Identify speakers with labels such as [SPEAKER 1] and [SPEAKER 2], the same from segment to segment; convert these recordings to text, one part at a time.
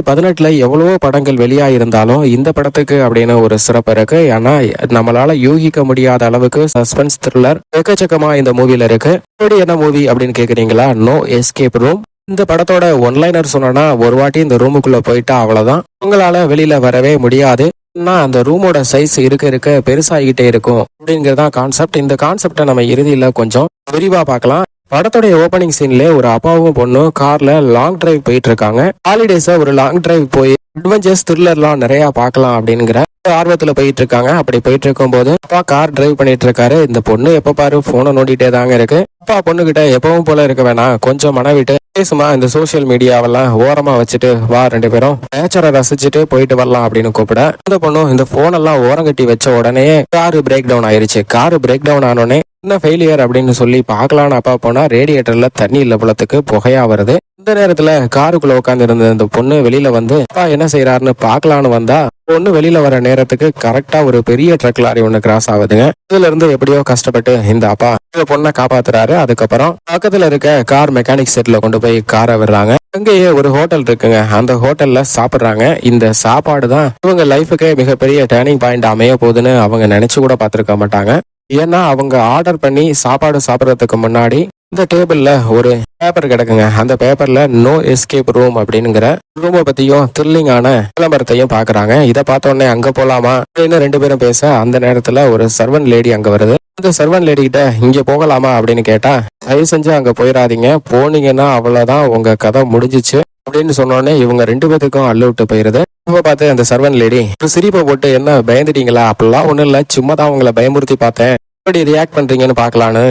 [SPEAKER 1] பதினெட்டுல எவ்வளவோ படங்கள் வெளியாயிருந்தாலும் இந்த படத்துக்கு அப்படின்னு ஒரு சிறப்பு இருக்கு. ஏன்னா நம்மளால யூகிக்க முடியாத அளவுக்கு சஸ்பென்ஸ் த்ரில்லர் எக்கச்சக்கமா இந்த மூவில இருக்கு. என்ன மூவி அப்படின்னு கேக்குறீங்களா? நோ எஸ்கேப் ரூம் இந்த படத்தோட ஒன்லைனர் சொன்னா ஒரு வாட்டி இந்த ரூமுக்குள்ள போயிட்டா அவ்வளவுதான். உங்களால வெளியில வரவே முடியாது. நான் அந்த ரூமோட சைஸ் இருக்க இருக்க பெருசாகிட்டே இருக்கும். அப்படிங்கறதான் கான்செப்ட் இந்த கான்செப்டை நம்ம இறுதியில கொஞ்சம் விரிவா பார்க்கலாம். படத்துடைய ஓப்பனிங் சீன்ல ஒரு அப்பாவும் பொண்ணும் கார்ல லாங் டிரைவ் போயிட்டு இருக்காங்க ஹாலிடேஸ ஒரு லாங் டிரைவ் போய் அட்வென்ச்சர்ஸ் த்ரில்லர்லாம் நிறைய பார்க்கலாம் அப்படிங்கிற ஆர்வத்துல போயிட்டு இருக்காங்க அப்படி போயிட்டு இருக்கும் போது அப்பா கார் டிரைவ் பண்ணிட்டு இருக்காரு இந்த பொண்ணு எப்ப பாரு போனை நோண்டிட்டே தாங்க இருக்கு. அப்பா பொண்ணு கிட்ட எப்பவும் போல இருக்க வேணாம். கொஞ்சம் மன விட்டு பேசுமா இந்த சோசியல் மீடியாவெல்லாம் ஓரமா வச்சுட்டு வா ரெண்டு பேரும். நேச்சரை ரசிச்சுட்டு போயிட்டு வரலாம் அப்படின்னு கூப்பிட அந்த பொண்ணும் இந்த போன் எல்லாம் ஓரங்கட்டி வச்ச உடனே காரு பிரேக் டவுன் ஆயிருச்சு. காரு பிரேக் டவுன் ஆனோடனே என்ன ஃபெயிலியர் அப்படின்னு சொல்லி பார்க்கலான்னு அப்பா போனால் ரேடியேட்டரில் தண்ணி இல்ல புலத்துக்கு புகையா வருது. இந்த நேரத்தில் காருக்குள்ளே உட்காந்துருந்த அந்த இந்த பொண்ணு வெளியில் வந்து அப்பா என்ன செய்கிறாருன்னு பார்க்கலான்னு வந்தா பொண்ணு வெளியில வர நேரத்துக்கு கரெக்டா ஒரு பெரிய ட்ரக் லாரி ஒன்று கிராஸ் ஆகுதுங்க. இதுல இருந்து எப்படியோ கஷ்டப்பட்டு இந்த அப்பா இந்த பொண்ணை காப்பாத்துறாரு. அதுக்கப்புறம் பக்கத்துல இருக்க கார் மெக்கானிக் செட்ல கொண்டு போய் காரை விடுறாங்க. அங்கேயே ஒரு ஹோட்டல் இருக்குங்க. அந்த ஹோட்டல்ல சாப்பிடுறாங்க. இந்த சாப்பாடு தான் இவங்க லைஃபுக்கே மிகப்பெரிய டேர்னிங் பாயிண்ட் அமைய போகுதுன்னு அவங்க நினைச்சு கூட பார்த்துருக்க மாட்டாங்க. ஏன்னா அவங்க ஆர்டர் பண்ணி சாப்பாடு சாப்பிட்றதுக்கு முன்னாடி இந்த டேபிள்ல ஒரு பேப்பர் கிடக்குங்க. அந்த பேப்பர்ல நோ எஸ்கேப் ரூம் அப்படிங்கிற ரூமை பத்தியும் த்ரில்லிங்கான விளம்பரத்தையும் பாக்குறாங்க. இதை பார்த்த உடனே அங்க போலாமா? அப்படின்னு ரெண்டு பேரும் பேச அந்த நேரத்துல ஒரு சர்வன் லேடி அங்க வருது. அந்த சர்வன் லேடி கிட்ட இங்க போகலாமா? அப்படின்னு கேட்டா தயவு செஞ்சு அங்க போயிடாதீங்க. போனீங்கன்னா அவ்வளவுதான் உங்க கதை முடிஞ்சிச்சு. அப்படின்னு சொன்னோடனே இவங்க ரெண்டு பேத்துக்கும் அள்ளு விட்டு போயிருது. இப்ப பார்த்து அந்த சர்வன் லேடி ஒரு சிரிப்பை போட்டு என்ன பயந்துட்டீங்களா? அப்படிலாம் ஒண்ணும் இல்ல. சும்மா தான் உங்களை பயமுறுத்தி பார்த்தேன். எப்படி ரியாக்ட் பண்ணுறீங்கன்னு பார்க்கலான்னு.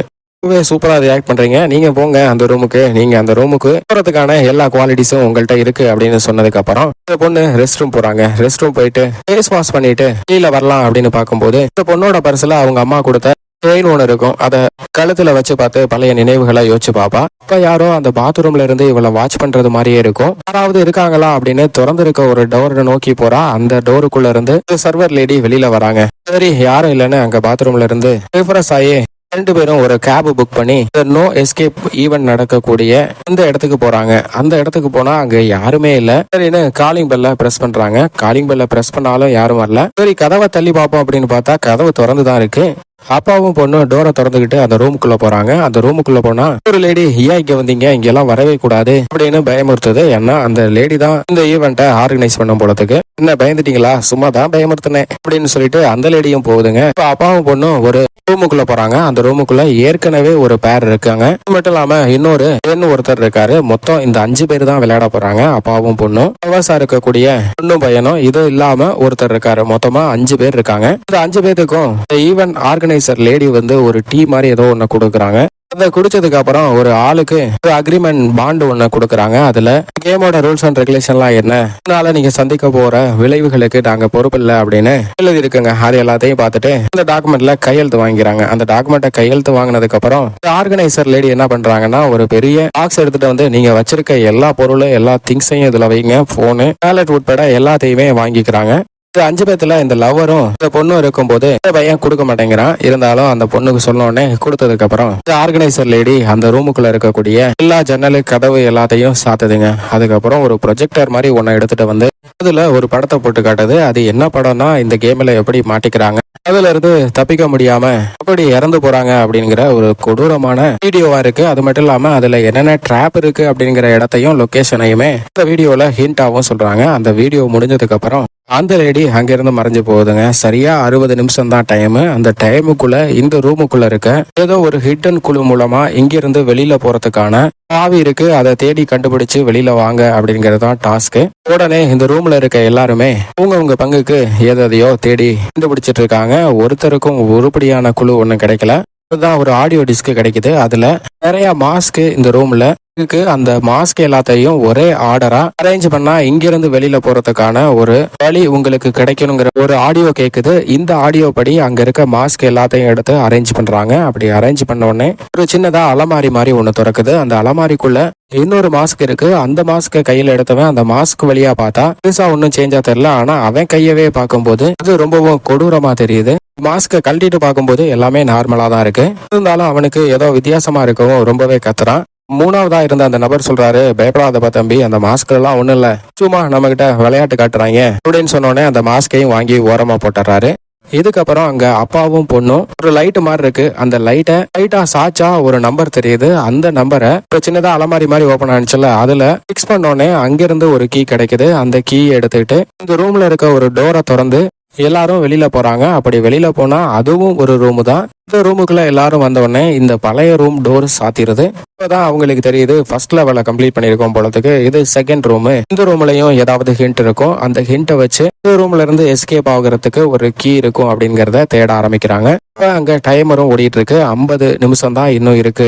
[SPEAKER 1] ரொம்பவே சூப்பராக ரியாக்ட் பண்ணுறீங்க நீங்கள் போங்க அந்த ரூமுக்கு நீங்கள் அந்த ரூமுக்கு போகிறதுக்கான எல்லா குவாலிட்டிஸும் உங்கள்கிட்ட இருக்குது அப்படின்னு சொன்னதுக்கப்புறம் இந்த பொண்ணு ரெஸ்ட் ரூம் போகிறாங்க ரெஸ்ட் ரூம் போயிட்டு ஃபேஸ் வாஷ் பண்ணிட்டு கீழே வரலாம் அப்படின்னு பார்க்கும்போது இந்த பொண்ணோட பர்ஸில் அவங்க அம்மா கொடுத்த செயின் ஒன்று இருக்கும். அதை கழுத்துல வச்சு பார்த்து பழைய நினைவுகளை யோசிச்சு பார்ப்பா இப்ப யாரோ அந்த பாத்ரூம்ல இருந்து இவளை வாட்ச் பண்றது மாதிரியே இருக்கும். யாராவது இருக்காங்களா அப்படின்னு திறந்திருக்க ஒரு டோரை நோக்கி போறா. அந்த டோருக்குள்ள இருந்து சர்வர் லேடி வெளியில வராங்க. சரி யாரும் இல்லைன்னு அங்க பாத்ரூம்ல இருந்து ரிஃப்ரெஷ் ஆகி ரெண்டு பேரும் ஒரு கேப் புக் பண்ணி நோ எஸ்கேப் ஈவெண்ட் நடக்கக்கூடிய இந்த இடத்துக்கு போறாங்க. அந்த இடத்துக்கு போனா அங்க யாருமே இல்ல. சரின்னு காலிங் பெல்ல பிரஸ் பண்றாங்க. காலிங் பெல்ல பிரஸ் பண்ணாலும் யாரும் வரல. சரி கதவை தள்ளி பார்ப்போம் அப்படின்னு பார்த்தா கதவு திறந்து தான் இருக்கு. அப்பாவும் பொண்ணும் டோரை திறந்துகிட்டு அந்த ரூமுக்குள்ள போறாங்க. அந்த ரூமுக்குள்ள போனா ஒரு லேடி ஏன் இங்க வந்தீங்க? இங்க எல்லாம் வரவே கூடாது. அப்படின்னு பயமுறுத்துது ஏன்னா அந்த லேடி தான் இந்த ஈவெண்ட்டை ஆர்கனைஸ் பண்ண போலத்துக்கு என்ன பயந்துட்டீங்களா? சும்மா தான் பயமுறுத்தினேன். அப்படின்னு சொல்லிட்டு அந்த லேடியும் போகுதுங்க. இப்ப அப்பாவும் பொண்ணும் ஒரு ரூமுக்குள்ள போறாங்க. அந்த ரூமுக்குள்ள ஏற்கனவே ஒரு பேர் இருக்காங்க. அது மட்டும் இல்லாம இன்னொரு பெண் ஒருத்தர் இருக்காரு. மொத்தம் இந்த அஞ்சு பேர் தான் விளையாட போறாங்க அப்பாவும் பொண்ணும். அவசா இருக்கக்கூடிய பொண்ணும் பையனும் இது இல்லாம ஒருத்தர் இருக்காரு. மொத்தமா அஞ்சு பேர் இருக்காங்க. இந்த அஞ்சு பேத்துக்கும் ஆர்கனைஸ் ஆர்கனைசர் லேடி வந்து ஒரு டீ மாதிரி ஏதோ ஒன்று கொடுக்குறாங்க. அதை குடிச்சதுக்கு அப்புறம் ஒரு ஆளுக்கு ஒரு அக்ரிமெண்ட் பாண்டு ஒன்று கொடுக்குறாங்க. அதுல கேமோட ரூல்ஸ் அண்ட் ரெகுலேஷன்லாம் என்ன? இதனால நீங்க சந்திக்க போற விளைவுகளுக்கு நாங்க பொறுப்பு இல்லை அப்படின்னு எழுதி இருக்குங்க அது எல்லாத்தையும் பார்த்துட்டு அந்த டாக்குமெண்ட்ல கையெழுத்து வாங்கிக்கிறாங்க. அந்த டாக்குமெண்ட்டை கையெழுத்து வாங்கினதுக்கு அப்புறம் ஆர்கனைசர் லேடி என்ன பண்றாங்கன்னா ஒரு பெரிய பாக்ஸ் எடுத்துட்டு வந்து நீங்க வச்சிருக்க எல்லா பொருளும் எல்லா திங்ஸையும் இதுல வைங்க போனு டேலட் உட்பட எல்லாத்தையுமே வாங்கிக்கிறாங்க. இந்த அஞ்சு பேத்துல இந்த லவரும் இந்த பொண்ணும் இருக்கும் போது இந்த பையன் கொடுக்க மாட்டேங்கிறான்? இருந்தாலும் அந்த பொண்ணுக்கு சொன்னோடனே கொடுத்ததுக்கு அப்புறம் இந்த ஆர்கனைசர் லேடி அந்த ரூமுக்குள்ள இருக்கக்கூடிய எல்லா ஜன்னலு கதவு எல்லாத்தையும் சாத்துதுங்க. அதுக்கப்புறம் ஒரு ப்ரொஜெக்டர் மாதிரி ஒன்னை எடுத்துட்டு வந்து அதுல ஒரு படத்தை போட்டு காட்டுது. அது என்ன படம்னா இந்த கேம்ல எப்படி மாட்டிக்கிறாங்க? அதுல இருந்து தப்பிக்க முடியாம எப்படி இறந்து போறாங்க அப்படிங்கிற ஒரு கொடூரமான வீடியோவா இருக்கு. அது மட்டும் இல்லாம அதுல என்னென்ன ட்ராப் இருக்கு அப்படிங்கிற இடத்தையும் லொகேஷனையுமே இந்த வீடியோல ஹிண்டாவும் சொல்றாங்க. அந்த வீடியோ முடிஞ்சதுக்கு அப்புறம் அந்த லேடி அங்கிருந்து மறைஞ்சு போகுதுங்க. சரியா அறுபது நிமிஷம் தான் டைமு அந்த டைமுக்குள்ள இந்த ரூமுக்குள்ள இருக்க ஏதோ ஒரு ஹிட்டன் குழு மூலமா இங்கிருந்து வெளியில போறதுக்கான ஆவி இருக்கு. அதை தேடி கண்டுபிடிச்சு வெளியில வாங்க அப்படிங்கிறது தான் டாஸ்க் உடனே இந்த ரூம்ல இருக்க எல்லாருமே உங்க உங்க பங்குக்கு எதையோ தேடி கண்டுபிடிச்சிட்டு இருக்காங்க. ஒருத்தருக்கும் உருப்படியான குழு ஒன்றும் கிடைக்கல. அதுதான் ஒரு ஆடியோ டிஸ்க் கிடைக்குது. அதுல நிறைய மாஸ்க் இந்த ரூம்ல இதுக்கு அந்த மாஸ்க் எல்லாத்தையும் ஒரே ஆர்டரா அரேஞ்ச் பண்ணா இங்கிருந்து வெளியில போறதுக்கான ஒரு வழி உங்களுக்கு கிடைக்கணுங்கிற ஒரு ஆடியோ கேக்குது. இந்த ஆடியோ படி அங்க இருக்க மாஸ்க் எல்லாத்தையும் எடுத்து அரேஞ்ச் பண்றாங்க. அப்படி அரேஞ்ச் பண்ண உடனே ஒரு சின்னதா அலமாரி மாதிரி ஒண்ணு திறக்குது. அந்த அலமாரிக்குள்ள இன்னொரு மாஸ்க் இருக்கு. அந்த மாஸ்க கையில எடுத்தவன் அந்த மாஸ்க் வழியா பார்த்தா பெருசா ஒன்றும் சேஞ்சா தெரியல. ஆனா அவன் கையவே பார்க்கும்போது அது ரொம்பவும் கொடூரமா தெரியுது. மாஸ்க கழட்டிட்டு பார்க்கும்போது எல்லாமே நார்மலா தான் இருக்கு. இருந்தாலும் அவனுக்கு ஏதோ வித்தியாசமா இருக்கவும் ரொம்பவே கத்துறான். மூணாவதா இருந்த அந்த நபர் சொல்றாரு பயப்படாதப்பா தம்பி அந்த மாஸ்க் எல்லாம் ஒண்ணும் இல்ல. சும்மா நம்ம கிட்ட விளையாட்டு காட்டுறாங்க. அப்படின்னு சொன்னோடனே அந்த மாஸ்கையும் வாங்கி ஓரமா போட்டுறாரு. இதுக்கப்புறம் அங்க அப்பாவும் பொண்ணும் ஒரு லைட் மாதிரி இருக்கு. அந்த லைட்டை லைட்டா சாச்சா ஒரு நம்பர் தெரியுது. அந்த நம்பரை ஒரு சின்னதா அலமாரி மாதிரி ஓபன் ஆனிச்சுல அதுல பிக்ஸ் பண்ணோடனே அங்கிருந்து ஒரு கீ கிடைக்குது. அந்த கீ எடுத்துக்கிட்டு இந்த ரூம்ல இருக்க ஒரு டோரை திறந்து எல்லாரும் வெளியில போறாங்க. அப்படி வெளியில போனா அதுவும் ஒரு ரூம் தான். இந்த ரூமுக்குள்ள எல்லாரும் வந்த உடனே இந்த பழைய ரூம் டோர் சாத்திருது இப்பதான் அவங்களுக்கு தெரியுது ஃபர்ஸ்ட் லெவலை கம்ப்ளீட் பண்ணிருக்கோம் போலத்துக்கு. இது செகண்ட் ரூம் இந்த ரூம்லயும் ஏதாவது ஹிண்ட் இருக்கும். அந்த ஹிண்ட்டை வச்சு இந்த ரூம்ல இருந்து எஸ்கேப் ஆகுறதுக்கு ஒரு கீ இருக்கும் அப்படிங்கறத தேட ஆரம்பிக்கிறாங்க. இப்ப அங்க டைமரும் ஓடிட்டு இருக்கு ஐம்பது நிமிஷம் தான் இன்னும் இருக்கு.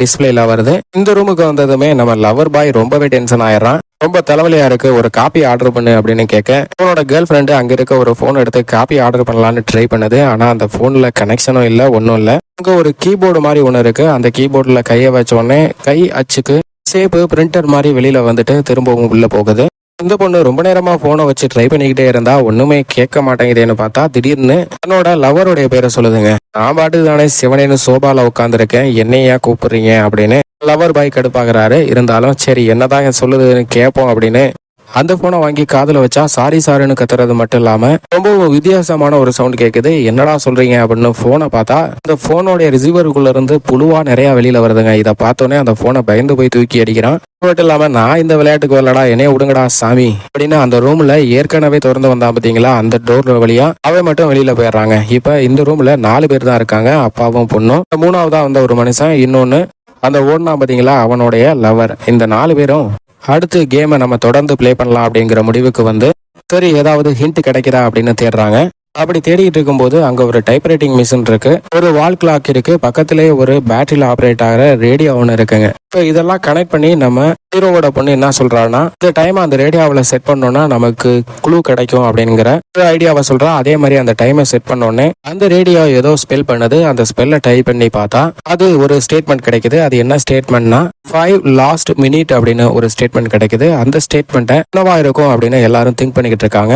[SPEAKER 1] டிஸ்பிளேல வருது. இந்த ரூமுக்கு வந்ததுமே நம்ம லவர் பாய் ரொம்பவே டென்ஷன் ஆயிடுறான். ரொம்ப தலைவலியா இருக்கு. ஒரு காப்பி ஆர்டர் பண்ணு அப்படின்னு கேட்க அவனோட கேர்ள் ஃப்ரெண்டு அங்க இருக்க ஒரு போன் எடுத்து காப்பி ஆர்டர் பண்ணலாம்னு ட்ரை பண்ணுது. ஆனா அந்த போன்ல கனெக்ஷனும் இல்ல ஒன்றும் இல்ல. அங்க ஒரு கீபோர்டு மாதிரி ஒன்று இருக்கு. அந்த கீபோர்டில் கையை வச்ச உடனே கை அச்சுக்கு சேப்பு பிரிண்டர் மாதிரி வெளியில வந்துட்டு திரும்பவும் உள்ள போகுது. இந்த பொண்ணு ரொம்ப நேரமா போனை வச்சு ட்ரை பண்ணிக்கிட்டே இருந்தா ஒண்ணுமே கேட்க மாட்டேங்குதேன்னு பார்த்தா திடீர்னு தன்னோட லவருடைய பேரை சொல்லுதுங்க. நான் பாட்டு தானே சிவனேன்னு சோபால உட்காந்துருக்கேன் என்னையா கூப்பிடுறீங்க அப்படின்னு லவர் பாய் கடுப்பாகிறாரு இருந்தாலும் சரி என்னதான் சொல்லுதுன்னு கேட்போம் அப்படின்னு அந்த போனை வாங்கி காதில் வச்சா சாரி சாருன்னு கத்துறது மட்டும் இல்லாம ரொம்பவும் வித்தியாசமான ஒரு சவுண்ட் கேக்குது. என்னடா சொல்றீங்க? அப்படின்னு போனை பார்த்தா அந்த போனோட ரிசீவருக்குள்ள இருந்து புழுவா நிறைய வெளியில வருதுங்க. இதை பார்த்தோன்னே அந்த போனை பயந்து போய் தூக்கி அடிக்கிறான். மட்டும் இல்லாம நான் இந்த விளையாட்டுக்கு வரலடா என்னைய விடுங்கடா சாமி அப்படின்னு அந்த ரூம்ல ஏற்கனவே திறந்து வந்தான் பாத்தீங்களா அந்த டோர் வழியா. அவன் மட்டும் வெளியில போயிடுறாங்க. இப்ப இந்த ரூம்ல நாலு பேர் தான் இருக்காங்க அப்பாவும் பொண்ணும். மூணாவதா வந்த ஒரு மனுஷன் இன்னொன்னு அந்த ஓடுனா பார்த்தீங்களா அவனுடைய லவர் இந்த நாலு பேரும் அடுத்து கேமை நம்ம தொடர்ந்து ப்ளே பண்ணலாம் அப்படிங்கிற முடிவுக்கு வந்து சரி ஏதாவது ஹிண்ட் கிடைக்குதா அப்படின்னு தேடுறாங்க. அப்படி தேடிட்டு இருக்கும்போது அங்க ஒரு டைப்ரைட்டிங் மிஷின் இருக்கு. ஒரு வால் கிளாக் இருக்கு. பக்கத்திலேயே ஒரு பேட்டரியில் ஆப்ரேட் ஆகிற ரேடியோ ஒன்று இருக்குங்க. இப்போ இதெல்லாம் கனெக்ட் பண்ணி நம்ம ஹீரோவோட பொண்ணு என்ன சொல்றான்னா இந்த டைம் அந்த ரேடியோவில் செட் பண்ணோம்னா நமக்கு குழு கிடைக்கும் அப்படிங்கிற ஒரு ஐடியாவை சொல்றா. அதே மாதிரி அந்த டைமை செட் பண்ணோடனே அந்த ரேடியோ ஏதோ ஸ்பெல் பண்ணுது. அந்த ஸ்பெல்ல டைப் பண்ணி பார்த்தா அது ஒரு ஸ்டேட்மெண்ட் கிடைக்குது. அது என்ன ஸ்டேட்மெண்ட்னா ஃபைவ் லாஸ்ட் மினிட் அப்படின்னு ஒரு ஸ்டேட்மெண்ட் கிடைக்குது. அந்த ஸ்டேட்மெண்ட்டை என்னவா இருக்கும் அப்படின்னு எல்லாரும் திங்க் பண்ணிக்கிட்டு இருக்காங்க.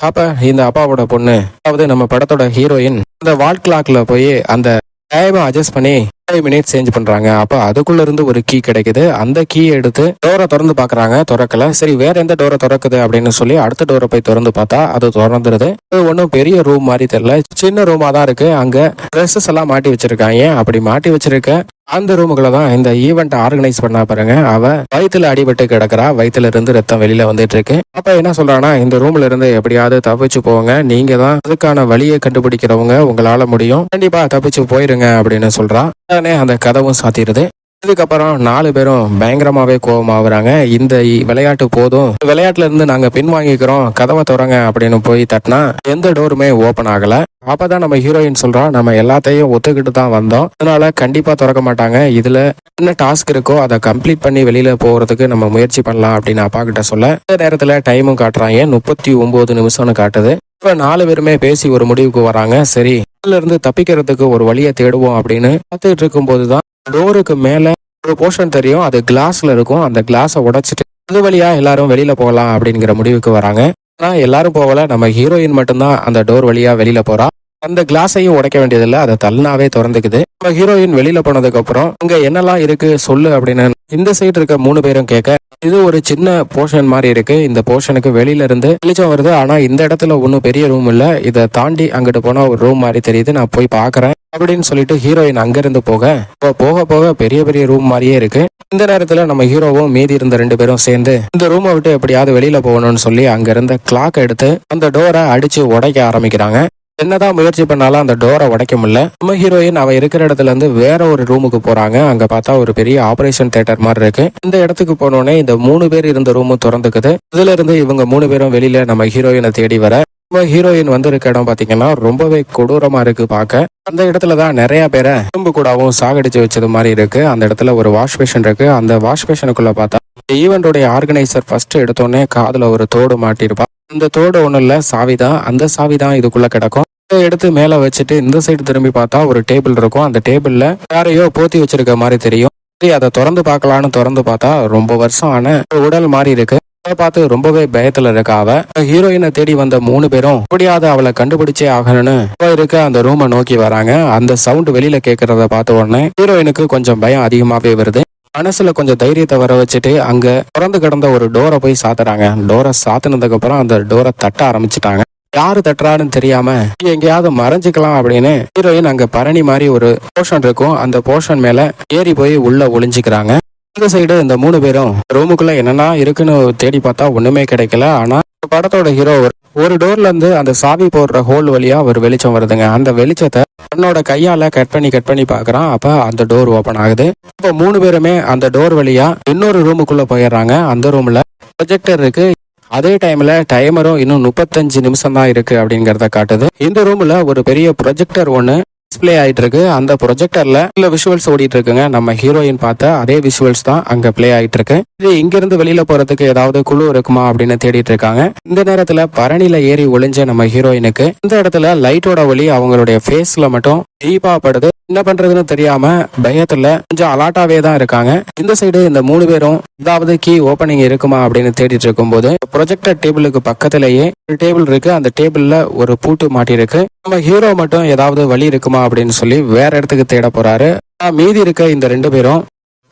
[SPEAKER 1] அப்ப இந்த அப்பாவோட பொண்ணு அதாவது நம்ம படத்தோட ஹீரோயின் அந்த வால் கிளாக்ல போய் அந்த டைமை அட்ஜஸ்ட் பண்ணி ஃபைவ் மினிட்ஸ் சேஞ்ச் பண்றாங்க. அப்ப அதுக்குள்ள இருந்து ஒரு கீ கிடைக்குது. அந்த கீயை எடுத்து டோரை திறந்து பாக்குறாங்க திறக்கல. சரி வேற எந்த டோரை திறக்குது அப்படின்னு சொல்லி அடுத்த டோரை போய் திறந்து பார்த்தா அது திறந்துருது. அது ஒன்றும் பெரிய ரூம் மாதிரி தெரியல. சின்ன ரூமா தான் இருக்கு. அங்க ட்ரெஸ்ஸஸ் எல்லாம் மாட்டி வச்சிருக்காங்க. அப்படி மாட்டி வச்சிருக்க? அந்த ரூமுக்குள்ள தான் இந்த ஈவெண்ட் ஆர்கனைஸ் பண்ணா பாருங்க. அவ வயிற்றுல அடிபட்டு கிடக்குறா. வயிற்றுல இருந்து ரத்தம் வெளியில வந்துட்டு இருக்கு. அப்ப என்ன சொல்றானா இந்த ரூம்ல இருந்து எப்படியாவது தப்பிச்சு போங்க. நீங்க தான் அதுக்கான வழியை கண்டுபிடிக்கிறவங்க உங்களால முடியும். கண்டிப்பா தப்பிச்சு போயிருங்க அப்படின்னு சொல்றா. உடனே அந்த கதவும் சாத்திடுது. இதுக்கப்புறம் நாலு பேரும் பயங்கரமாவே கோபமாகறாங்க இந்த இ- விளையாட்டு போதும். விளையாட்டுல இருந்து நாங்க பின் வாங்கிக்கிறோம் கதவை திறங்க அப்படின்னு போய் தட்டினா எந்த டோருமே ஓபன் ஆகல. அப்பதான் நம்ம ஹீரோயின் சொல்றோம் நம்ம எல்லாத்தையும் ஒத்துக்கிட்டு தான் வந்தோம். அதனால கண்டிப்பா திறக்க மாட்டாங்க. இதுல என்ன டாஸ்க் இருக்கோ அதை கம்ப்ளீட் பண்ணி வெளியில போறதுக்கு நம்ம முயற்சி பண்ணலாம் அப்படின்னு அப்பா கிட்ட சொல்ல. இந்த நேரத்துல டைமும் காட்டுறாங்க. முப்பத்தி ஒன்பது நிமிஷம்னு காட்டுது. இப்ப நாலு பேருமே பேசி ஒரு முடிவுக்கு வராங்க. சரி இருந்து தப்பிக்கிறதுக்கு ஒரு வழியை தேடுவோம் அப்படின்னு பார்த்துட்டு இருக்கும்போது தான் டோருக்கு மேல ஒரு போர்ஷன் தெரியும். அது கிளாஸ்ல இருக்கும். அந்த கிளாஸை உடைச்சிட்டு அது வழியா எல்லாரும் வெளியில போகலாம் அப்படிங்கிற முடிவுக்கு வராங்க. ஆனா எல்லாரும் போகல. நம்ம ஹீரோயின் மட்டும்தான் அந்த டோர் வழியா வெளியில போறா. அந்த கிளாஸையும் உடைக்க வேண்டியதில்லை. அதை தள்ளினாவே திறந்துக்குது. நம்ம ஹீரோயின் வெளியில போனதுக்கு அப்புறம் அங்க என்னெல்லாம் இருக்கு? சொல்லு அப்படின்னு இந்த சைடு இருக்க மூணு பேரும் கேட்க இது ஒரு சின்ன போர்ஷன் மாதிரி இருக்கு. இந்த போர்ஷனுக்கு வெளியில இருந்து வெளிச்சம் வருது. ஆனா இந்த இடத்துல ஒன்றும் பெரிய ரூம் இல்ல. இதை தாண்டி அங்கிட்டு போனா ஒரு ரூம் மாதிரி தெரியுது. நான் போய் பாக்குறேன் அப்படின்னு சொல்லிட்டு ஹீரோயின் அங்கிருந்து போக இப்போ போக போக பெரிய பெரிய ரூம் மாதிரியே இருக்கு. இந்த நேரத்துல நம்ம ஹீரோவும் மீதி இருந்த ரெண்டு பேரும் சேர்ந்து இந்த ரூமை விட்டு எப்படியாவது வெளியில போகணும்னு சொல்லி அங்க இருந்த கிளாக் எடுத்து அந்த டோரை அடிச்சு உடைக்க ஆரம்பிக்கிறாங்க. என்னதான் முயற்சி பண்ணாலும் அந்த டோரை உடைக்க முடியல. நம்ம ஹீரோயின் அவ இருக்கிற இடத்துல இருந்து வேற ஒரு ரூமுக்கு போறாங்க. அங்க பார்த்தா ஒரு பெரிய ஆபரேஷன் தியேட்டர் மாதிரி இருக்கு. இந்த இடத்துக்கு போனோடனே இந்த மூணு பேர் இருந்த ரூமும் திறந்துக்குது. இதுல இருந்து இவங்க மூணு பேரும் வெளியில நம்ம ஹீரோயினை தேடி வர. நம்ம ஹீரோயின் வந்து இருக்க இடம் பாத்தீங்கன்னா ரொம்பவே கொடூரமா இருக்கு பார்க்க. அந்த இடத்துல தான் நிறைய பேரை தும்பு கூடாவும் சாகடிச்சு வச்சது மாதிரி இருக்கு. அந்த இடத்துல ஒரு வாஷ் பேஷன் இருக்கு. அந்த வாஷ் பேஷனுக்குள்ள பார்த்தா ஈவெண்டோடைய ஆர்கனைசர் ஃபர்ஸ்ட் எடுத்தோடனே காதுல ஒரு தோடு மாட்டிருப்பா. அந்த தோடு ஒன்றும் இல்லை சாவி தான் அந்த சாவி தான் இதுக்குள்ள கிடக்கும். இதை எடுத்து மேல வச்சுட்டு இந்த சைடு திரும்பி பார்த்தா ஒரு டேபிள் இருக்கும். அந்த டேபிள்ல யாரையோ போத்தி வச்சிருக்க மாதிரி தெரியும். சரி அதை திறந்து பார்க்கலான்னு திறந்து பார்த்தா ரொம்ப வருஷம் ஆன ஒரு உடல் மாதிரி இருக்கு. அதை பார்த்து ரொம்பவே பயத்துல இருக்கா அவ. ஹீரோயினை தேடி வந்த மூணு பேரும் எப்படியாவது அவளை கண்டுபிடிச்சே ஆகணும்னு இருக்க அந்த ரூமை நோக்கி வராங்க. அந்த சவுண்ட் வெளியில கேட்கறத பார்த்த உடனே ஹீரோயினுக்கு கொஞ்சம் பயம் அதிகமாவே வருது. மனசுல கொஞ்சம் தைரியத்தை வர வச்சுட்டு அங்க திறந்து கிடந்த ஒரு டோரை போய் சாத்துறாங்க. டோரை சாத்தினதுக்கு அப்புறம் அந்த டோரை தட்ட ஆரம்பிச்சிட்டாங்க. யாரு தட்டுறாருன்னு தெரியாம எங்கேயாவது மறைஞ்சுக்கலாம் அப்படின்னு ஹீரோயின் அங்க பரணி மாதிரி ஒரு போர்ஷன் இருக்கும். அந்த போர்ஷன் மேல ஏறி போய் உள்ள ஒளிஞ்சுக்கிறாங்க. இந்த சைடு இந்த மூணு பேரும் ரூமுக்குள்ள என்னன்னா இருக்குன்னு தேடி பார்த்தா ஒண்ணுமே கிடைக்கல. ஆனா படத்தோட ஹீரோ ஒரு டோர்ல இருந்து அந்த சாவி போடுற ஹோல் வழியா ஒரு வெளிச்சம் வருதுங்க. அந்த வெளிச்சத்தை தன்னோட கையால கட் பண்ணி கட் பண்ணி பாக்குறான். அப்ப அந்த டோர் ஓபன் ஆகுது. இப்ப மூணு பேருமே அந்த டோர் வழியா இன்னொரு ரூமுக்குள்ள போயிடுறாங்க. அந்த ரூம்ல ப்ரொஜெக்டர் இருக்கு. அதே டைம்ல டைமரும் இன்னும் முப்பத்தஞ்சு நிமிஷம் தான் இருக்கு அப்படிங்கறத காட்டுது. இந்த ரூம்ல ஒரு பெரிய ப்ரொஜெக்டர் ஒன்னு டிஸ்பிளே ஆயிட்டு இருக்கு அந்த ப்ரொஜெக்டர்ல இல்ல விஷுவல்ஸ் ஓடிட்டு இருக்குங்க நம்ம ஹீரோயின் பார்த்த அதே விஷுவல்ஸ் தான் அங்க ப்ளே ஆயிட்டு இருக்கு இது இங்கிருந்து வெளியில போறதுக்கு ஏதாவது குழு இருக்குமா அப்படின்னு தேடிட்டு இருக்காங்க இந்த நேரத்துல பரணில ஏறி ஒளிஞ்ச நம்ம ஹீரோயினுக்கு இந்த இடத்துல லைட்டோட ஒளி அவங்களுடைய ஃபேஸ்ல மட்டும் டீப்பா படுது. என்ன பண்றதுன்னு தெரியாம பயத்துல கொஞ்சம் அலாட்டாவே தான் இருக்காங்க. இந்த சைடு இந்த மூணு பேரும் ஏதாவது கீ ஓப்பனிங் இருக்குமா அப்படின்னு தேடிட்டு இருக்கும்போது ப்ரொஜெக்டர் டேபிளுக்கு பக்கத்திலேயே ஒரு டேபிள் இருக்கு. அந்த டேபிள்ல ஒரு பூட்டு மாட்டி இருக்கு நம்ம ஹீரோ மட்டும் ஏதாவது வழி இருக்குமா அப்படின்னு சொல்லி வேற இடத்துக்கு தேட போறாரு. மீதி இருக்க இந்த ரெண்டு பேரும்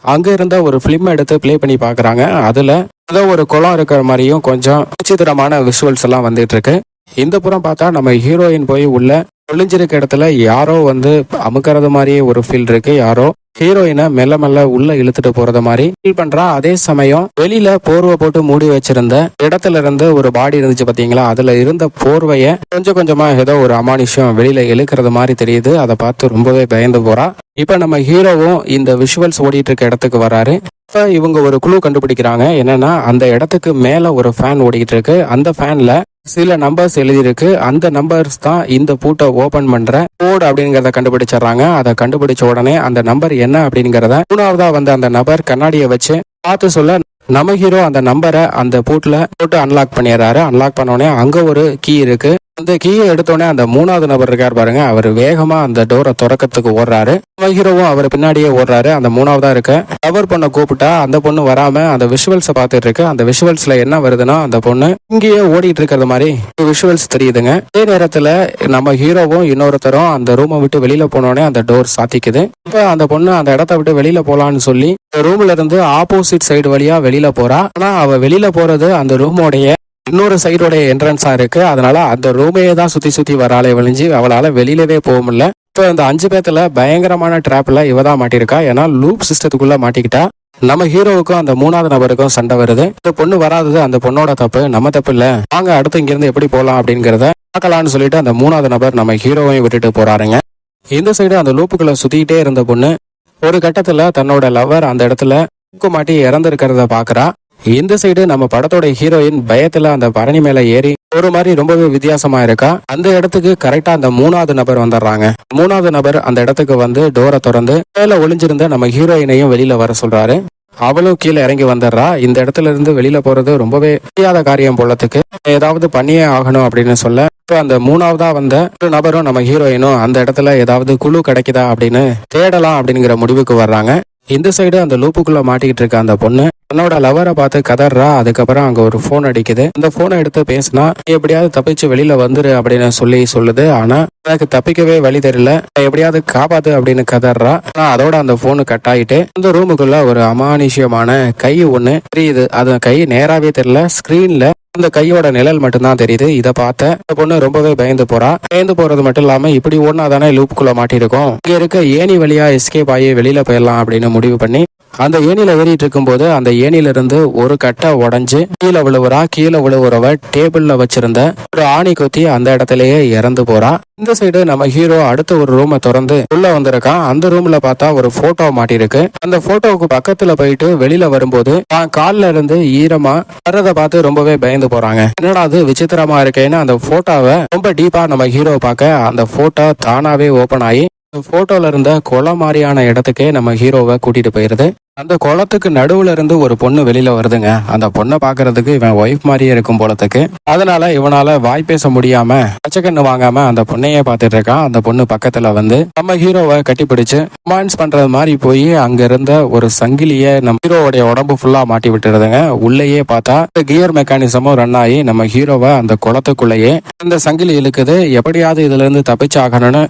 [SPEAKER 1] அங்க இருந்த ஒரு பிலிம் எடுத்து ப்ளே பண்ணி பாக்குறாங்க. அதுல ஏதோ ஒரு குளம் இருக்கிற மாதிரியும் கொஞ்சம் விசித்திரமான விஷுவல்ஸ் எல்லாம் வந்துட்டு இருக்கு. இந்த புறம் பார்த்தா நம்ம ஹீரோயின் போய் உள்ள ஒளிஞ்சிருக்க இடத்துல யாரோ வந்து அமுக்கிறது மாதிரியே ஒரு ஃபீல் இருக்கு. யாரோ ஹீரோயினை மெல்ல மெல்ல உள்ள இழுத்துட்டு போறது மாதிரி ஃபீல் பண்றா. அதே சமயம் வெளியில போர்வை போட்டு மூடி வச்சிருந்த இடத்துல இருந்து ஒரு பாடி இருந்துச்சு பாத்தீங்களா? அதுல இருந்த போர்வைய கொஞ்சம் கொஞ்சமா ஏதோ ஒரு அமானுஷம் வெளியில இழுக்கிறது மாதிரி தெரியுது. அதை பார்த்து ரொம்பவே பயந்து போறா. இப்ப நம்ம ஹீரோவும் இந்த விஷுவல்ஸ் ஓடிட்டு இருக்க இடத்துக்கு வராரு. இப்ப இவங்க ஒரு குழு கண்டுபிடிக்கிறாங்க. என்னன்னா அந்த இடத்துக்கு மேல ஒரு ஃபேன் ஓடிக்கிட்டு இருக்கு. அந்த ஃபேன்ல சில நம்பர்ஸ் எழுதியிருக்கு. அந்த நம்பர்ஸ் தான் இந்த பூட்டை ஓபன் பண்ற கோட் அப்படிங்கறத கண்டுபிடிச்சிடுறாங்க. அதை கண்டுபிடிச்ச உடனே அந்த நம்பர் என்ன அப்படிங்கறத மூணாவதா வந்த அந்த நபர் கண்ணாடியை வச்சு பார்த்து சொல்ல நம்ம ஹீரோ அந்த நம்பரை அந்த பூட்ல போட்டு அன்லாக் பண்ணிடுறாரு. அன்லாக் பண்ண உடனே அங்க ஒரு கீ இருக்கு. அந்த கீயை எடுத்தோடனே அந்த மூணாவது நபர் இருக்கார் பாருங்க. அவர் வேகமா அந்த டோரை திறக்கிறதுக்கு ஓடுறாரு. ஹீரோவும் அவர் பின்னாடியே ஓடுறாரு. அந்த மூணாவதா இருக்க. கவர் பொண்ணை கூப்பிட்டா அந்த பொண்ணு வராம அந்த விஷுவல்ஸை பார்த்துட்டு இருக்கு. அந்த விஷுவல்ஸ்ல என்ன வருதுன்னா அந்த பொண்ணு இங்கேயே ஓடிட்டு இருக்கிறது மாதிரி விஷுவல்ஸ் தெரியுதுங்க. அதே நேரத்துல நம்ம ஹீரோவும் இன்னொருத்தரும் அந்த ரூமை விட்டு வெளியில போனோடனே அந்த டோர் சாத்திக்குது. இப்ப அந்த பொண்ணு அந்த இடத்த விட்டு வெளியில போலான்னு சொல்லி ரூம்ல இருந்து ஆப்போசிட் சைடு வழியா வெளியில போறா. ஆனா அவ வெளியில போறது அந்த ரூமோடைய இன்னொரு சைடோடைய என்ட்ரன்ஸா இருக்கு. அதனால அந்த ரூமையே தான் சுத்தி சுத்தி வராளே விழிஞ்சு அவளால வெளியிலவே போக முடியல. இப்போ இந்த அஞ்சு பேத்துல பயங்கரமான டிராப்ல இவ தான் மாட்டிருக்கா. ஏன்னா லூப் சிஸ்டத்துக்குள்ள மாட்டிக்கிட்டா. நம்ம ஹீரோவுக்கும் அந்த மூணாவது நபருக்கும் சண்டை வருது. இந்த பொண்ணு வராதது அந்த பொண்ணோட தப்பு. நம்ம தப்பு இல்ல. வாங்க அடுத்து இங்க இருந்து எப்படி போலாம் அப்படிங்கறத பார்க்கலாம்னு சொல்லிட்டு அந்த மூணாவது நபர் நம்ம ஹீரோவையும் விட்டுட்டு போறாருங்க. இந்த சைடு அந்த லூப்புக்குள்ள சுத்திக்கிட்டே இருந்த பொண்ணு ஒரு கட்டத்துல தன்னோட லவர் அந்த இடத்துல மாட்டி இறந்துருக்கிறத பாக்குறா. இந்த சைடு நம்ம படத்தோட ஹீரோயின் பயத்துல அந்த பரணி மேல ஏறி ஒரு மாதிரி ரொம்பவே வித்தியாசமா இருக்கா? அந்த இடத்துக்கு கரெக்டா அந்த மூணாவது நபர் வந்துடுறாங்க. மூணாவது நபர் அந்த இடத்துக்கு வந்து டோரை திறந்து மேல ஒளிஞ்சிருந்த நம்ம ஹீரோயினையும் வெளியில வர சொல்றாரு. அவளும் கீழே இறங்கி வந்துடுறா. இந்த இடத்துல இருந்து வெளியில போறது ரொம்பவே முடியாத காரியம் போலத்துக்கு. ஏதாவது பண்ணியே ஆகணும் அப்படின்னு சொல்ல இப்போ அந்த மூணாவதா வந்த ஒரு நபரும் நம்ம ஹீரோயினும் அந்த இடத்துல ஏதாவது குழு கிடைக்குதா அப்படின்னு தேடலாம் அப்படிங்கிற முடிவுக்கு வர்றாங்க. இந்த சைடு அந்த லூப்புக்குள்ள மாட்டிக்கிட்டு இருக்க அந்த பொண்ணு தன்னோட லவரை பார்த்து கதறா அதுக்கப்புறம் அங்க ஒரு போன் அடிக்குது. அந்த போனை எடுத்து பேசினா எப்படியாவது தப்பிச்சு வெளியில வந்துரு அப்படின்னு சொல்லி சொல்லுது. ஆனா எனக்கு தப்பிக்கவே வழி தெரியல. "நான் எப்படியாவது காப்பாத்து அப்படின்னு கதறா. ஆனா அதோட அந்த போனு கட் ஆயிட்டு அந்த ரூமுக்குள்ள ஒரு அமானுஷ்யமான கை ஒண்ணு தெரியுது. அது கை நேராவே தெரியல. ஸ்கிரீன்ல அந்த கையோட நிழல் மட்டும்தான் தெரியுது. இதை பார்த்த இந்த பொண்ணு ரொம்பவே பயந்து போறா. பயந்து போறது மட்டும் இல்லாம இப்படி ஒன்னா தானே லூப்புக்குள்ள மாட்டிருக்கோம் இங்க இருக்க ஏணி வழியா எஸ்கேப் ஆகி வெளியில போயிடலாம் அப்படின்னு முடிவு பண்ணி அந்த ஏணியில ஏறிட்டு இருக்கும்போது அந்த ஏணியில இருந்து ஒரு கட்டை உடஞ்சு கீழே விழுவுறா கீழே விழுவுறவ டேபிள்ல வச்சிருந்த ஒரு ஆணி குத்தி அந்த இடத்துலயே இறந்து போறா. இந்த சைடு நம்ம ஹீரோ அடுத்த ஒரு ரூமை திறந்து உள்ள வந்திருக்கான் அந்த ரூம்ல பார்த்தா ஒரு போட்டோ மாட்டிருக்கு. அந்த போட்டோவுக்கு பக்கத்துல போயிட்டு வெளியில வரும்போது தான் கால்ல இருந்து ஈரமா வர்றதை பார்த்து ரொம்பவே பயந்து போறாங்க. என்னடா அது விசித்திரமா இருக்கேன்னு அந்த போட்டோவை ரொம்ப டீப்பா நம்ம ஹீரோ பார்க்க அந்த போட்டோ தானாவே ஓபன் ஆகி அந்த போட்டோல இருந்த குளம் மாதிரியான இடத்துக்கே நம்ம ஹீரோவை கூட்டிட்டு போயிருது. அந்த குளத்துக்கு நடுவுல இருந்து ஒரு பொண்ணு வெளியில வருதுங்க. அந்த பொண்ணை பாக்குறதுக்கு இவன் ஒய்ஃப் மாதிரியே இருக்கும் போலத்துக்கு. அதனால இவனால வாய் பேச முடியாம பச்சைக்கண்ணு வாங்காம அந்த பொண்ணையே பார்த்துட்டு இருக்கான் அந்த பொண்ணு பக்கத்துல வந்து நம்ம ஹீரோவை கட்டிப்பிடிச்சு ரொமான்ஸ் பண்றது மாதிரி போய் அங்க இருந்த ஒரு சங்கிலிய நம்ம ஹீரோவுடைய உடம்பு ஃபுல்லா மாட்டி விட்டுருதுங்க. உள்ளேயே பார்த்தா இந்த கியர் மெக்கானிசமும் ரன் ஆகி நம்ம ஹீரோவை அந்த குளத்துக்குள்ளேயே அந்த சங்கிலி இழுக்குது. எப்படியாவது இதுல இருந்து தப்பிச்சாகணும்னு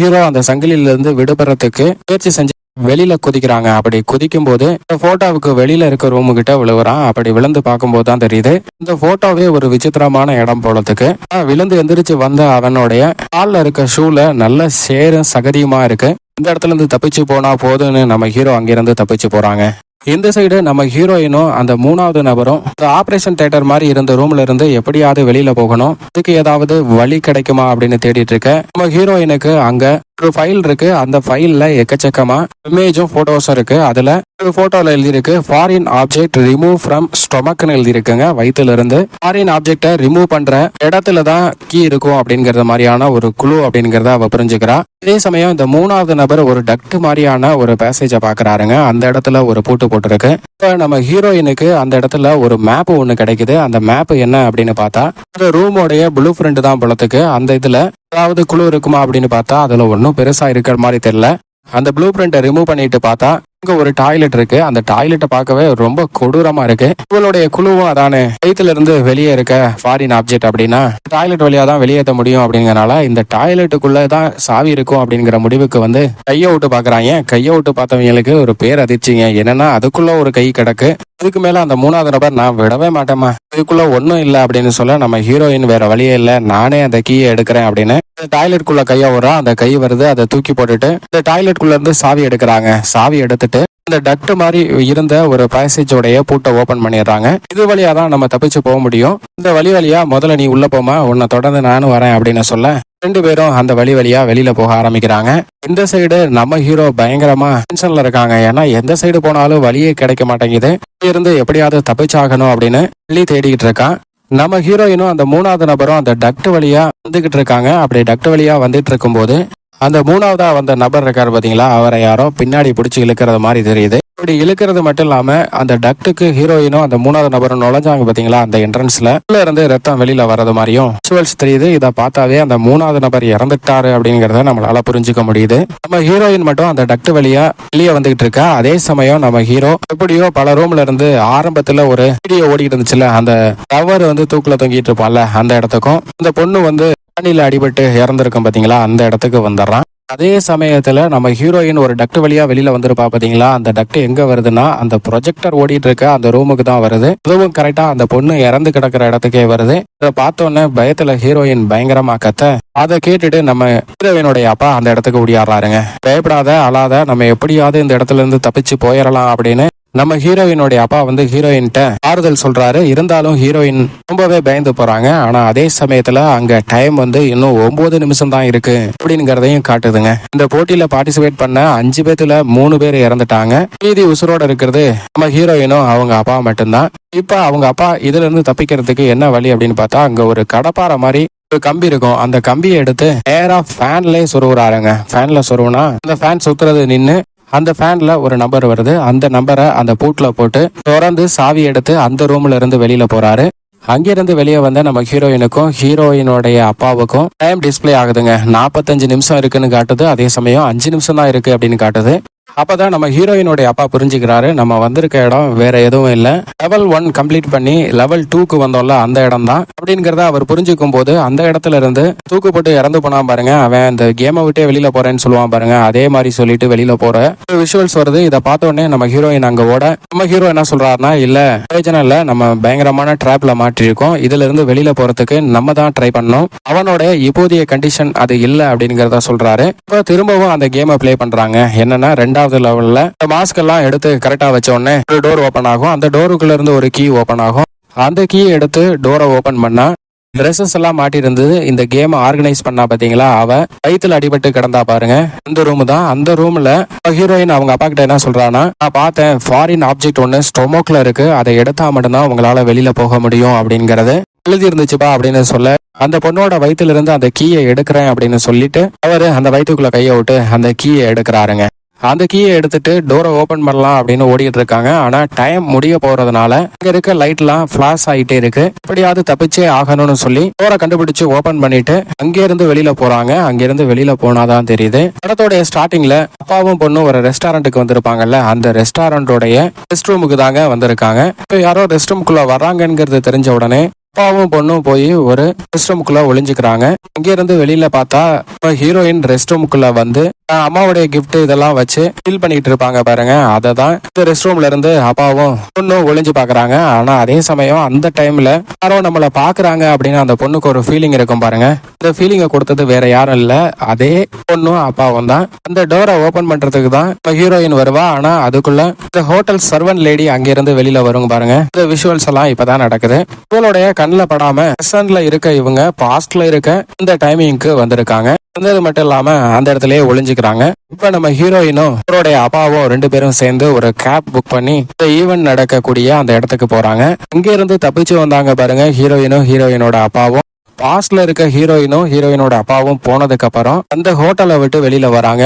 [SPEAKER 1] ஹீரோ அந்த சங்கிலியிலிருந்து விடுபடுறதுக்கு முயற்சி செஞ்சு வெளியில குதிக்கிறாங்க. அப்படி குதிக்கும் போது இந்த போட்டோவுக்கு வெளியில இருக்க ரூமு கிட்ட விழுவுறான். அப்படி விழுந்து பார்க்கும்போது தான் தெரியுது இந்த போட்டோவே ஒரு விசித்திரமான இடம் போலத்துக்கு. விழுந்து எந்திரிச்சு வந்த அவனுடைய கால்ல இருக்க ஷூல நல்ல சேரும் சகதியுமா இருக்கு. இந்த இடத்துல இருந்து தப்பிச்சு போனா போதும்னு நம்ம ஹீரோ அங்கிருந்து தப்பிச்சு போறாங்க. இந்த சைடு நம்ம ஹீரோயினும் அந்த மூணாவது நபரும் இந்த ஆபரேஷன் தேட்டர் மாதிரி இருந்த ரூம்ல இருந்து எப்படியாவது வெளியில போகணும். அதுக்கு ஏதாவது வழி கிடைக்குமா அப்படின்னு தேடிட்டு இருக்க. நம்ம ஹீரோயினுக்கு அங்க ஒரு ஃபைல் இருக்கு. அந்த ஃபைல்ல எக்கச்சக்கமா இமேஜும் போட்டோஸும் இருக்கு. அதுல ஒரு போட்டோல எழுதியிருக்கு ஃபாரின் ஆப்ஜெக்ட் ரிமூவ் ஃப்ரம் ஸ்டொமக்னு எழுதியிருக்குங்க. வயிற்றுல இருந்து ஃபாரின் ஆப்ஜெக்டை ரிமூவ் பண்ற இடத்துல தான் கீ இருக்கும் அப்படிங்கறது மாதிரியான ஒரு குழு அப்படிங்கறத அவ புரிஞ்சுக்கிறா. அதே சமயம் இந்த மூணாவது நபர் ஒரு டக்ட் மாதிரியான ஒரு பேசேஜை பாக்குறாருங்க. அந்த இடத்துல ஒரு பூட்டு போட்டிருக்கு. இப்போ நம்ம ஹீரோயினுக்கு அந்த இடத்துல ஒரு மேப் ஒன்று கிடைக்குது. அந்த மேப் என்ன அப்படின்னு பார்த்தா அந்த ரூமோடைய ப்ளூ பிரிண்ட் தான் போலத்துக்கு அந்த இதுல ஏதாவது குழு இருக்குமா அப்படின்னு பார்த்தா அதுல ஒன்றும் பெருசா இருக்கிற மாதிரி தெரியல. அந்த ப்ளூ பிரிண்ட்டை ரிமூவ் பண்ணிட்டு பார்த்தா இங்க ஒரு டாய்லெட் இருக்கு. அந்த டாய்லெட்டை பார்க்கவே ரொம்ப கொடூரமா இருக்கு. இவளுடைய குழுவும் அதானே. வயிற்றுல இருந்து வெளியே இருக்க ஃபாரின் ஆப்ஜெக்ட் அப்படின்னா டாய்லெட் வழியா தான் வெளியேற்ற முடியும் அப்படிங்கறனால இந்த டாய்லெட்டுக்குள்ள தான் சாவி இருக்கும் அப்படிங்கிற முடிவுக்கு வந்து கையை விட்டு பாக்குறாங்க கையை விட்டு பார்த்தவங்களுக்கு ஒரு பேர் அதிர்ச்சிங்க. என்னன்னா அதுக்குள்ள ஒரு கை கிடக்கு. இதுக்கு மேல அந்த மூணாவது நபர் நான் விடவே மாட்டேமா இதுக்குள்ள ஒன்றும் இல்லை அப்படின்னு சொல்ல நம்ம ஹீரோயின் வேற வழியே இல்லை. நானே அந்த கீயை எடுக்கிறேன் அப்படின்னு. இந்த டாய்லெட் குள்ள கையை விடுறா அந்த கை வருது. அதை தூக்கி போட்டுட்டு இந்த டாய்லெட் குள்ள இருந்து சாவி எடுக்கிறாங்க. சாவி எடுத்துட்டு இந்த டக்ட் மாதிரி இருந்த ஒரு பேசேஜோடைய பூட்டை ஓபன் பண்ணிடுறாங்க. இது வழியா தான் நம்ம தப்பிச்சு போக முடியும். இந்த வழி வழியா முதல்ல நீ உள்ள போமா உன்னை தொடர்ந்து நானும் வரேன் அப்படின்னு சொல்ல ரெண்டு பேரும் அந்த வழி வழியா வெளியில போக ஆரம்பிக்கிறாங்க. இந்த சைடு நம்ம ஹீரோ பயங்கரமா டென்ஷன்ல இருக்காங்க. ஏன்னா எந்த சைடு போனாலும் வழியே கிடைக்க மாட்டேங்குது. இருந்து எப்படியாவது தப்பிச்சாகணும் அப்படின்னு வெளியே தேடிக்கிட்டு இருக்கான். நம்ம ஹீரோயினும் அந்த மூணாவது நபரும் அந்த டக்ட் வழியா வந்துகிட்டு இருக்காங்க. அப்படி டக்ட் வழியா வந்துட்டு இருக்கும்போது அந்த மூணாவதா வந்த நபர் இருக்காரு பாத்தீங்களா? அவரை யாரோ பின்னாடி பிடிச்சி இழுக்கிறது மாதிரி தெரியுது. இப்படி இழுக்கிறது மட்டும் இல்லாம அந்த டக்டுக்கு ஹீரோயினும் அந்த மூணாவது நபரும் நுழைஞ்சாங்க பாத்தீங்களா? அந்த என்ட்ரன்ஸ்ல. உள்ள இருந்து ரத்தம் வெளியில வர்றது மாதிரியும் விஷுவல்ஸ் தெரியுது. இதை பார்த்தாவே அந்த மூணாவது நபர் இறந்துட்டாரு அப்படிங்கறத நம்மளால புரிஞ்சுக்க முடியுது. நம்ம ஹீரோயின் மட்டும் அந்த டக்ட் வழியா வெளியே வந்துகிட்டு இருக்கா? அதே சமயம் நம்ம ஹீரோ எப்படியோ பல ரூம்ல இருந்து ஆரம்பத்துல ஒரு வீடியோ ஓடிக்கிட்டு இருந்துச்சுல அந்த டவர் வந்து தூக்குல தொங்கிட்டு இருப்பான்ல அந்த இடத்துக்கும். அந்த பொண்ணு வந்து தண்ணியில அடிபட்டு இறந்துருக்கும் பார்த்தீங்களா அந்த இடத்துக்கு வந்துடுறான். அதே சமயத்தில் நம்ம ஹீரோயின் ஒரு டக்ட் வழியாக வெளியில் வந்திருப்பா பார்த்தீங்களா அந்த டக்ட் எங்கே வருதுன்னா அந்த ப்ரொஜெக்டர் ஓடிட்டு இருக்க அந்த ரூமுக்கு தான் வருது. அதுவும் கரெக்டாக அந்த பொண்ணு இறந்து கிடக்கிற இடத்துக்கே வருது. இதை பார்த்தோன்னே பயத்தில் ஹீரோயின் பயங்கரமாக கத்த அதை கேட்டுட்டு நம்ம ஹீரோயினுடைய அப்பா அந்த இடத்துக்கு ஓடியாடுறாருங்க. பயப்படாத அழாத நம்ம எப்படியாவது இந்த இடத்துல இருந்து தப்பிச்சு போயிடலாம் அப்படின்னு நம்ம ஹீரோயினுடைய அப்பா வந்து ஹீரோயின்கிட்ட ஆறுதல் சொல்றாரு. இருந்தாலும் ஹீரோயின் ரொம்பவே பயந்து போறாங்க. ஆனா அதே சமயத்துல அங்க டைம் வந்து இன்னும் ஒன்பது நிமிஷம் தான் இருக்கு அப்படிங்கறதையும் காட்டுதுங்க. இந்த போட்டியில பார்ட்டிசிபேட் பண்ண அஞ்சு பேத்துல மூணு பேர் இறந்துட்டாங்க. மீதி உசுரோட இருக்கிறது நம்ம ஹீரோயினும் அவங்க அப்பா மட்டும்தான். இப்ப அவங்க அப்பா இதுல இருந்து தப்பிக்கிறதுக்கு என்ன வழி அப்படின்னு பார்த்தா அங்க ஒரு கடப்பாறை மாதிரி ஒரு கம்பி இருக்கும். அந்த கம்பியை எடுத்து நேரா ஃபேன்லயே சொருவுறாருங்க ஃபேன்ல சொருவுனா அந்த ஃபேன் சுத்துறது நின்று அந்த ஃபேன்ல ஒரு நம்பர் வருது. அந்த நம்பரை அந்த பூட்டில் போட்டு திறந்து சாவி எடுத்து அந்த ரூம்ல இருந்து வெளியில போறாரு. அங்கிருந்து வெளியே வந்த நம்ம ஹீரோயினுக்கும் ஹீரோயினுடைய அப்பாவுக்கும் டைம் டிஸ்ப்ளே ஆகுதுங்க. நாற்பத்தஞ்சு நிமிஷம் இருக்குன்னு காட்டுது. அதே சமயம் அஞ்சு நிமிஷம் தான் இருக்கு அப்படின்னு காட்டுது. அப்பதான் நம்ம ஹீரோயினுடைய அப்பா புரிஞ்சுக்கிறாரு. நம்ம வந்திருக்க இடம் வேற எதுவும் இல்ல. லெவல் ஒன் கம்ப்ளீட் பண்ணி லெவல் டூக்கு வந்தோம்ல அந்த இடம் தான் அப்படிங்கறத அவர் புரிஞ்சுக்கும் போது அந்த இடத்துல இருந்து தூக்கு போட்டு இறந்து போனான் பாருங்க. அவன் இந்த கேமை விட்டே வெளியில போறேன்னு சொல்லுவான் பாருங்க. அதே மாதிரி சொல்லிட்டு வெளியில போற விஷுவல்ஸ் வருது. இதை பார்த்த உடனே நம்ம ஹீரோயின் அங்க ஓட நம்ம ஹீரோ என்ன சொல்றாருன்னா இல்ல பிரயோஜனம் இல்ல. நம்ம பயங்கரமான டிராப்ல மாட்டிருக்கோம் இதுல இருந்து வெளியில போறதுக்கு நம்ம தான் ட்ரை பண்ணோம். அவனோட இப்போதைய கண்டிஷன் அது இல்ல அப்படிங்கறத சொல்றாரு. இப்போ திரும்பவும் அந்த கேமை ப்ளே பண்றாங்க. என்னன்னா ரெண்டாவது லெவல்ல மாஸ்க் எல்லாம் எடுத்து கரெக்டா வச்ச உடனே ஒரு டோர் ஓபன் ஆகும். அந்த டோருக்குள்ள இருந்து ஒரு கீ ஓபன் ஆகும். அந்த கீ எடுத்து டோரை ஓபன் பண்ணா ட்ரெஸ்ஸஸ் எல்லாம் மாட்டியிருந்தது இந்த கேம் ஆர்கனைஸ் பண்ணா பாத்தீங்களா? அவ வயிற்றுல அடிபட்டு கிடந்தா பாருங்க. அந்த ரூம் தான். அந்த ரூம்ல ஹீரோயின் அவங்க அப்பா கிட்ட என்ன சொல்றானா நான் பார்த்தேன். ஃபாரின் ஆப்ஜெக்ட் ஒன்று ஸ்டொமோக்ல இருக்கு. அதை எடுத்தா மட்டும்தான் உங்களால வெளியில போக முடியும் அப்படிங்கறது எழுதி இருந்துச்சுப்பா அப்படின்னு சொல்ல. அந்த பொண்ணோட வயிற்றுல இருந்து அந்த கீயை எடுக்கிறேன் அப்படின்னு சொல்லிட்டு அவரு அந்த வயிற்றுக்குள்ள கையை விட்டு அந்த கீயை எடுக்கிறாருங்க. அந்த கீயை எடுத்துட்டு டோரை ஓபன் பண்ணலாம் அப்படின்னு ஓடிட்டு இருக்காங்க. ஆனா டைம் முடிய போறதுனால இங்க இருக்க லைட்லாம் ஃபிளாஷ் ஆயிட்டே இருக்கு. எப்படியாவது தப்பிச்சே ஆகணும்னு சொல்லி டோரை கண்டுபிடிச்சு ஓபன் பண்ணிட்டு அங்க இருந்து வெளியில போறாங்க. அங்கிருந்து வெளியில போனாதான் தெரியுது. படத்தோடைய ஸ்டார்டிங்ல அப்பாவும் பொண்ணும் ஒரு ரெஸ்டாரண்ட்டுக்கு வந்திருப்பாங்கல்ல அந்த ரெஸ்டாரண்டோடைய ரெஸ்ட் ரூமுக்கு தாங்க வந்திருக்காங்க. இப்போ யாரோ ரெஸ்ட் ரூம்குள்ள வர்றாங்கங்கிறது தெரிஞ்ச உடனே அப்பாவும் பொண்ணும் போய் ஒரு ரெஸ்ட் ரூமுக்குள்ள ஒளிஞ்சுக்கிறாங்க. இங்க இருந்து வெளியில பார்த்தா ஹீரோயின் ரெஸ்ட் ரூமுக்குள்ள வந்து அம்மாவுடைய கிஃப்ட் இதெல்லாம் வச்சு ஃபீல் பண்ணிட்டு இருப்பாங்க பாருங்க. அதை தான் இந்த ரெஸ்ட் ரூம்ல இருந்து அப்பாவும் பொண்ணும் ஒளிஞ்சு பாக்குறாங்க ஆனா அதே சமயம் அந்த டைம்ல யாரோ நம்மள பாக்குறாங்க அப்படின்னு அந்த பொண்ணுக்கு ஒரு ஃபீலிங் இருக்கும் பாருங்க. இந்த ஃபீலிங்கை கொடுத்தது வேற யாரும் இல்ல. அதே பொண்ணும் அப்பாவும் தான். அந்த டோரை ஓபன் பண்றதுக்கு தான் ஹீரோயின் வருவா. ஆனா அதுக்குள்ள இந்த ஹோட்டல் சர்வன் லேடி அங்கிருந்து வெளியில வருங்க பாருங்க. இந்த விஷுவல்ஸ் எல்லாம் இப்பதான் நடக்குது. இவளுடைய கண்ணில் படாம பிரசன்ட்ல இருக்க இவங்க பாஸ்ட்ல இருக்க இந்த டைமிங்க்கு வந்திருக்காங்க. வந்தது மட்டும் இல்லாம அந்த இடத்துலயே ஒளிஞ்சுக்கிறாங்க. இப்ப நம்ம ஹீரோயினும் அவருடைய அப்பாவும் ரெண்டு பேரும் சேர்ந்து ஒரு கேப் புக் பண்ணி இந்த ஈவெண்ட் நடக்கக்கூடிய அந்த இடத்துக்கு போறாங்க. அங்க இருந்து தப்பிச்சு வந்தாங்க பாருங்க ஹீரோயினும் ஹீரோயினோட அப்பாவும். பாஸ்ட்ல இருக்க ஹீரோயினும் ஹீரோயினோட அப்பாவும் போனதுக்கு அப்புறம் அந்த ஹோட்டலை விட்டு வெளியில வராங்க.